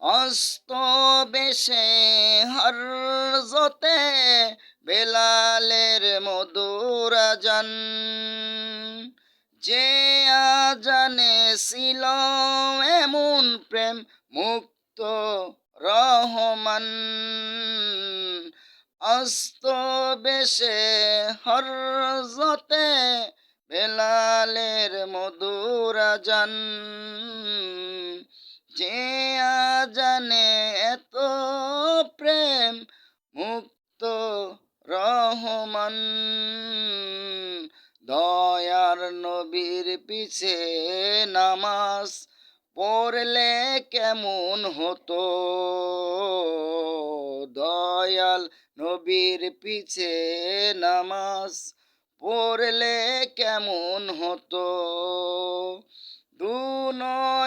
অস্ত বেশে হরজতে বেলালের মধুর জান যে আজানে ছিল এমন প্রেম মুক্ত রহমান। অস্ত বেশে হরজতে বেলালের মধুর জান যে জানে এত প্রেম মুক্ত রহমান। দয়ার নবীর পিছে নামাজ পড়লে কেমন হতো? দয়াল নবীর পিছে নামাজ পড়লে কেমন হতো? দু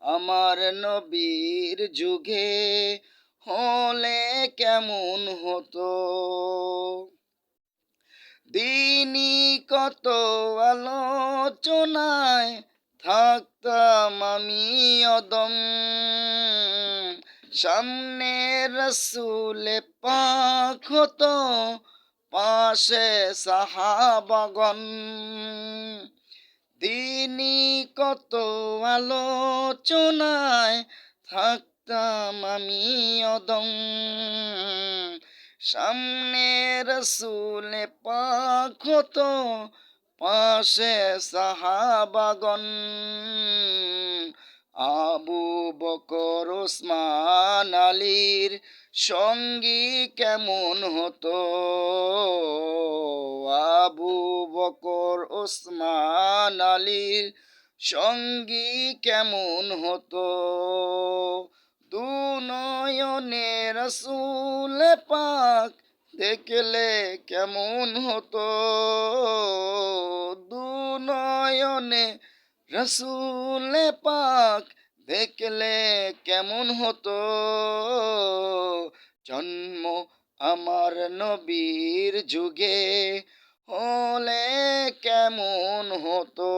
আমার নবীর যুগে হলে কেমন হতো? দিনই কত আলোচনায় থাকতাম আমি অদম। সামনে রসুলে পাখ হতো, পাশে সাহাবাগন দিনই কত আলোচনায় থাকতাম আমি অদম। সামনে রসুলে পাখ হতো, পাশে সাহাবাগন আবু বকর, ওসমান আলীর সঙ্গী কেমন হতো? আবু বকর ওসমান আলীর সঙ্গী কেমন হতো? দু নয়নে রসুল পাক দেখলে কেমন হতো? দু নয়নে রসুল পাক দেখলে কেমন হতো? জন্ম আমার নবীর যুগে হলে কেমন হতো?